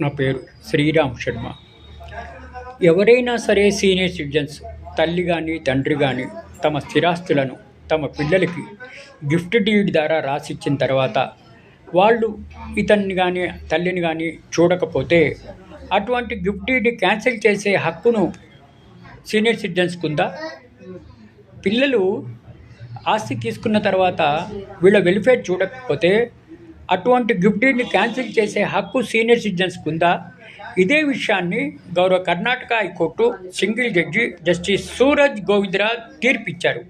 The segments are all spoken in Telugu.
నా పేరు శ్రీరామ్ శర్మ. ఎవరైనా సరే సీనియర్ సిటిజన్స్ తల్లి కానీ తండ్రి కానీ తమ స్థిరాస్తులను తమ పిల్లలకి గిఫ్ట్ డీడ్ ద్వారా రాసిచ్చిన తర్వాత వాళ్ళు ఇతన్ని కానీ తల్లిని కానీ చూడకపోతే అటువంటి గిఫ్ట్ డీడ్ క్యాన్సిల్ చేసే హక్కును సీనియర్ సిటిజన్స్కి ఉందా పిల్లలు ఆస్తి తీసుకున్న తర్వాత వీళ్ళ వెల్ఫేర్ చూడకపోతే అటువంటి గిఫ్టీని క్యాన్సిల్ చేసే హక్కు సీనియర్ సిటిజన్స్కి ఉందా? ఇదే విషయాన్ని గౌరవ Karnataka high court single judge justice Suraj Govindaraj తీర్పిచ్చారు.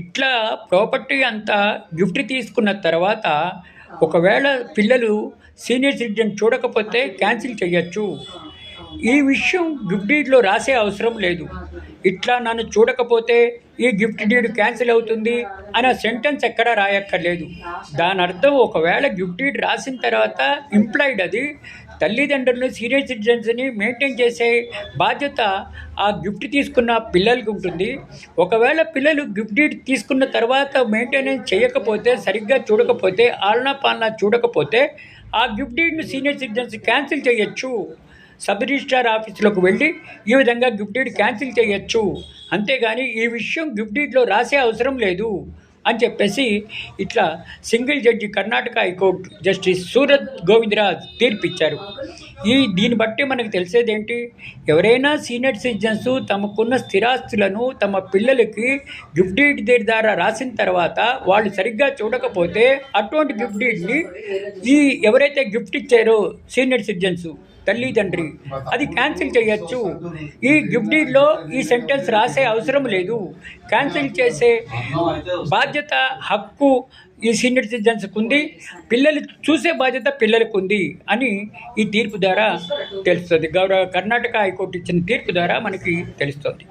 ఇట్లా ప్రాపర్టీ అంతా గిఫ్ట్ తీసుకున్న తర్వాత ఒకవేళ పిల్లలు సీనియర్ సిటిజన్ చూడకపోతే క్యాన్సిల్ చేయొచ్చు ఈ విషయం గిఫ్ట్ డీడ్లో రాసే అవసరం లేదు. ఇట్లా నన్ను చూడకపోతే ఈ గిఫ్ట్ డీడ్ క్యాన్సిల్ అవుతుంది అనే సెంటెన్స్ ఎక్కడా రాయక్కర్లేదు. దాని అర్థం ఒకవేళ గిఫ్ట్ డీడ్ రాసిన తర్వాత ఇంప్లాయిడ్ అది తల్లిదండ్రులు సీనియర్ సిటిజన్స్ని మెయింటైన్ చేసే బాధ్యత ఆ గిఫ్ట్ తీసుకున్న పిల్లలకి ఉంటుంది. ఒకవేళ పిల్లలు గిఫ్ట్ డీడ్ తీసుకున్న తర్వాత మెయింటెనెన్స్ చేయకపోతే సరిగ్గా చూడకపోతే ఆలనా పాలనా చూడకపోతే ఆ గిఫ్ట్ డీడ్ను సీనియర్ సిటిజన్స్ క్యాన్సిల్ చేయొచ్చు. సబ్ రిజిస్ట్రార్ ఆఫీసులకు వెళ్ళి ఈ విధంగా గిఫ్ట్ డీడ్ క్యాన్సిల్ చేయొచ్చు. అంతేగాని ఈ విషయం గిఫ్ట్ డీడ్లో రాసే అవసరం లేదు అని చెప్పేసి ఇట్లా single judge Karnataka high court justice Surat Govindaraj తీర్పిచ్చారు. ఈ దీన్ని బట్టి మనకు తెలిసేది ఏంటి ఎవరైనా సీనియర్ సిటిజన్స్ తమకున్న స్థిరాస్తులను తమ పిల్లలకి గిఫ్ట్ డీడ్ ద్వారా రాసిన తర్వాత వాళ్ళు సరిగ్గా చూడకపోతే అటువంటి గిఫ్ట్ డీడ్ని ఈ ఎవరైతే గిఫ్ట్ ఇచ్చారో సీనియర్ సిటిజన్స్ తల్లిదండ్రి అది క్యాన్సిల్ చేయొచ్చు. ఈ గిఫ్ట్ డీడ్లో ఈ సెంటెన్స్ రాసే అవసరం లేదు. క్యాన్సిల్ చేసే బాధ్యత హక్కు ఈ సీనియర్ సిటిజన్స్కి ఉంది పిల్లలు చూసే బాధ్యత పిల్లలకు ఉంది అని ఈ తీర్పు ద్వారా తెలుస్తుంది. గౌరవ కర్ణాటక హైకోర్టు ఇచ్చిన తీర్పు ద్వారా మనకి తెలుస్తుంది.